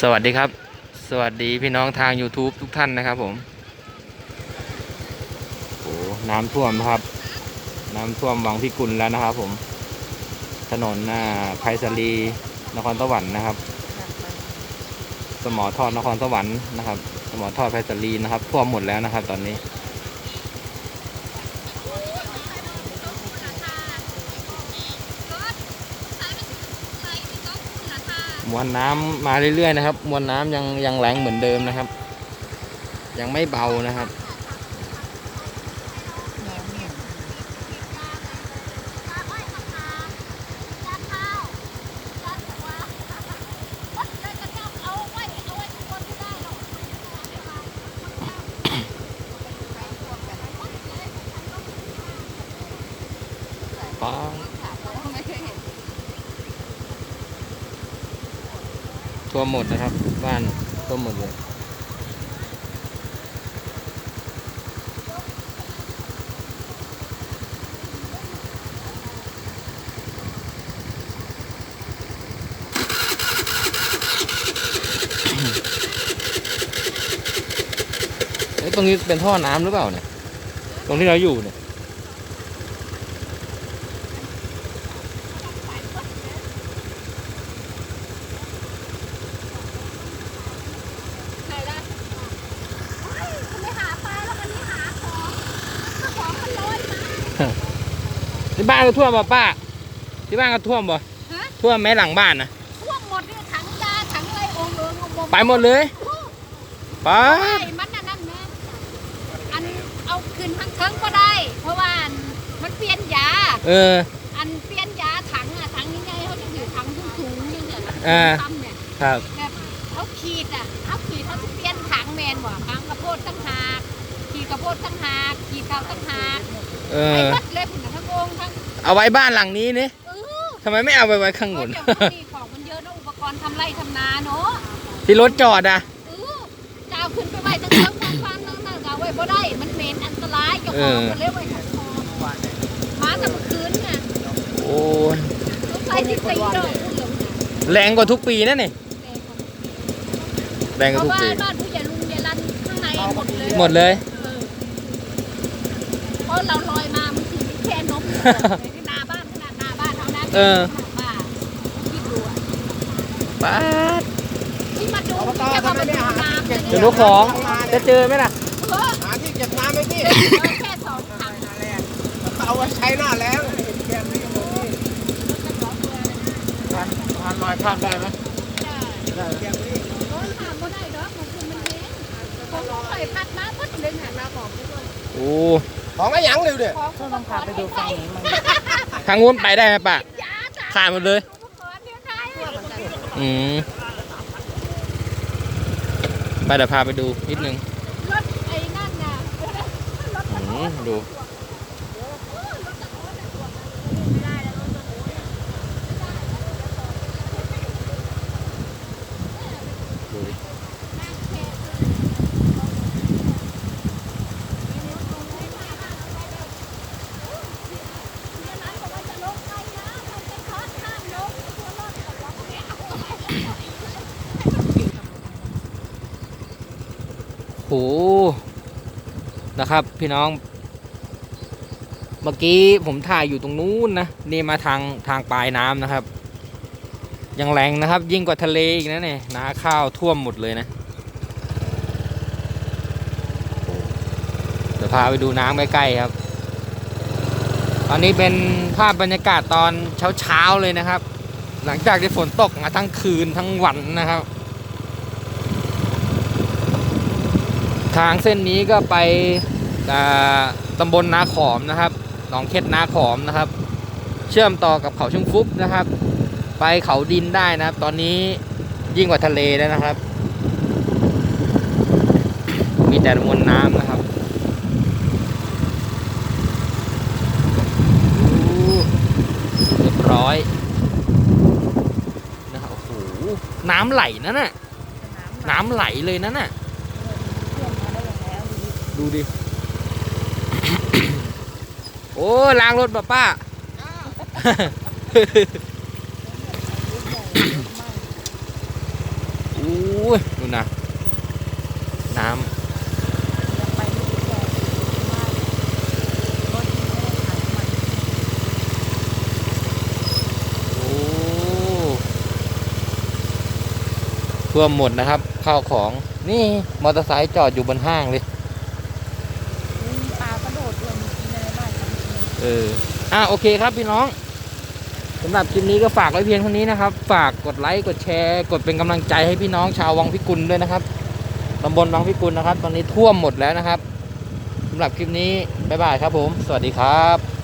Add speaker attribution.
Speaker 1: สวัสดีครับ สวัสดีพี่น้องทาง YouTube ทุกท่านนะครับผมโอ้น้ำท่วมครับ น้ำท่วมวังพิกุลแล้วนะครับ ผม ถนนหน้าไพศาลีนครสวรรค์นะครับ สมอทอดนครสวรรค์นะครับ สมอทอดไพศาลีนะครับ ท่วมหมดแล้วนะครับ ตอนนี้ มวลน้ำมาเรื่อยๆนะครับ มวลน้ำยังยังแรงเหมือนเดิมนะครับ ยังไม่เบานะครับป้า ท่วหมดนะครับ บ้านท่วหมดเลยตรงนี้เป็นท่อน้ำหรือเปล่าเนี่ย ตรงที่เราอยู่เนี่ย ที่บ้านก็ท่วมป่ะป้า ที่บ้านก็ท่วมป่ะ
Speaker 2: ฮะ
Speaker 1: ท่วมไหมหลังบ้านนะ
Speaker 2: ท่วมหมดเนี่ยถังยาถังอะไรองค์เอิงองค์บง
Speaker 1: ไปหมดเลยป้า
Speaker 2: ใช่มันน่ะนั่นแม่อันเอาขึ้นทั้งเทิงก็ได้ เพราะว่าอันมันเปลี่ยนยา
Speaker 1: เออ
Speaker 2: อันเปลี่ยนยาถังอะถังยังไงเขาจะอยู่ถังสูงๆนี่เนี่ย
Speaker 1: อ่า
Speaker 2: ทำเนี่ย
Speaker 1: ครับ
Speaker 2: กระโพดตั้งหากขีดเขาตั้งหาก
Speaker 1: เอ
Speaker 2: ไอ้
Speaker 1: อ
Speaker 2: บัดเลยผมทั้งองค์ทั้ง
Speaker 1: เอาไว้บ้านหลังนี้นี่
Speaker 2: เออ
Speaker 1: ทำไมไม่เอาไปไว้ข้างบ
Speaker 2: เขา
Speaker 1: น
Speaker 2: จะว่ามีของมันเยอะนะอุปกรณ์ทำไร่ทำนาเนาะ
Speaker 1: ที่รถจอดอะ
Speaker 2: เออจะเอาขึ้นไปไว้ตั้งเทิงฟังฟังนั่งนั่งเอาไว้บ่ได้มันเหม็นอันตรายเจ้าของมันเลยไว้ของคอมาแต่เมื่อคืนเนี่ย
Speaker 1: โอ้ย
Speaker 2: ต้องใช้ที่ตีดอกพูดเหลือง
Speaker 1: แรงกว่าทุกปีนั่นนี่แรง
Speaker 2: เพ
Speaker 1: กว่า
Speaker 2: ราะ
Speaker 1: ทุก
Speaker 2: ว่า
Speaker 1: ปี
Speaker 2: บ้านผู้ใหญ่ลุงใหญ่รันข้างในหมดเลย
Speaker 1: หมดเลย
Speaker 2: เออเพราะเราลอยมามันคือแค่นกที่นาบ้านขนาดนาบ้านเท่านั้น
Speaker 1: เออ
Speaker 2: บ้าคิดดูอะ
Speaker 1: ป้าด
Speaker 2: ที่มาดูแค่ว่ามาดูน้ำเนี่ย
Speaker 1: เดี๋ยวลูกของจะเจอไหมล่ะ
Speaker 2: เออ
Speaker 3: หาที่เก็บน้ำไหมพี่
Speaker 2: แค่สองถัง
Speaker 3: เอาไว้ใช้หน้าแล้งแกมนี่หมดนี่ผ่านผ่านลอยข้ามได้ไหมได้แกมนี่
Speaker 2: ร้อยถามก็ได้เด้อของคุณมันเองของเราใส่พัดมาพัดเลยหันมาบอกด้วย
Speaker 1: โอ้
Speaker 3: ของก็ยังเร็วเด้อ
Speaker 2: ของคุณต้องพาไปดูฝั่งนี้มัน
Speaker 1: ทางงู้นไปได้ไหมป้ายา
Speaker 2: จ้ะ
Speaker 1: ขาดหมดเลย
Speaker 2: อุปกรณ์เนี่ยใคร
Speaker 1: อืมไปเดี๋ยวพาไปดูนิดนึง
Speaker 2: รถไอ้นั่นน่ะรถ
Speaker 1: อืมดูดู โหนะครับ พี่น้อง เมื่อกี้ผมถ่ายอยู่ตรงนู้นนะนี่มาทางทางปลายน้ำนะครับ ยังแรงนะครับ ยิ่งกว่าทะเลอีกนะเนี่ยนาข้าวท่วมหมดเลยนะเดี๋ยวพาไปดูน้ำใกล้ๆครับ ตอนนี้เป็นภาพบรรยากาศตอนเช้าๆเลยนะครับ หลังจากที่ฝนตกมาทั้งคืนทั้งวันนะครับ ทางเส้นนี้ก็ไปอ่าตำบลนาขอมนะครับ หนองเค็ดนาขอมนะครับ เชื่อมต่อกับเขาชุ่งฟุบนะครับ ไปเขาดินได้นะครับ ตอนนี้ยิ่งกว่าทะเลแล้วนะครับ มีแต่มวลน้ำนะครับอู้เรียบร้อยนะครับโอ้โหน้ำไหลนั่นน่ะน้ำไหลเลยนั่นน่ะ ดูดิ โอ้ล้างรถป่ะป้า อู้ยดูนะ น้
Speaker 4: ยังไปไม่ถึงแก่มากรถที่ไม่ได้ขายน้ำ
Speaker 1: โอ้ท่วมหมดนะครับ ข้าวของนี่มอเตอร์ไซค์จอดอยู่บนห้างเลย
Speaker 4: มีปลากระโดดด้วยเมื่อกี้ในบ้านทำ
Speaker 1: เอออะโอเคครับพี่น้องสำหรับคลิปนี้ก็ฝากไว้เพียงเท่านี้นะครับ ฝากกดไลค์กดแชร์ กดเป็นกำลังใจให้พี่น้องชาววังพิกุลด้วยนะครับตำบลวังพิกุลนะครับ ตอนนี้ท่วมหมดแล้วนะครับสำหรับคลิปนี้บ๊ายบายครับผม สวัสดีครับ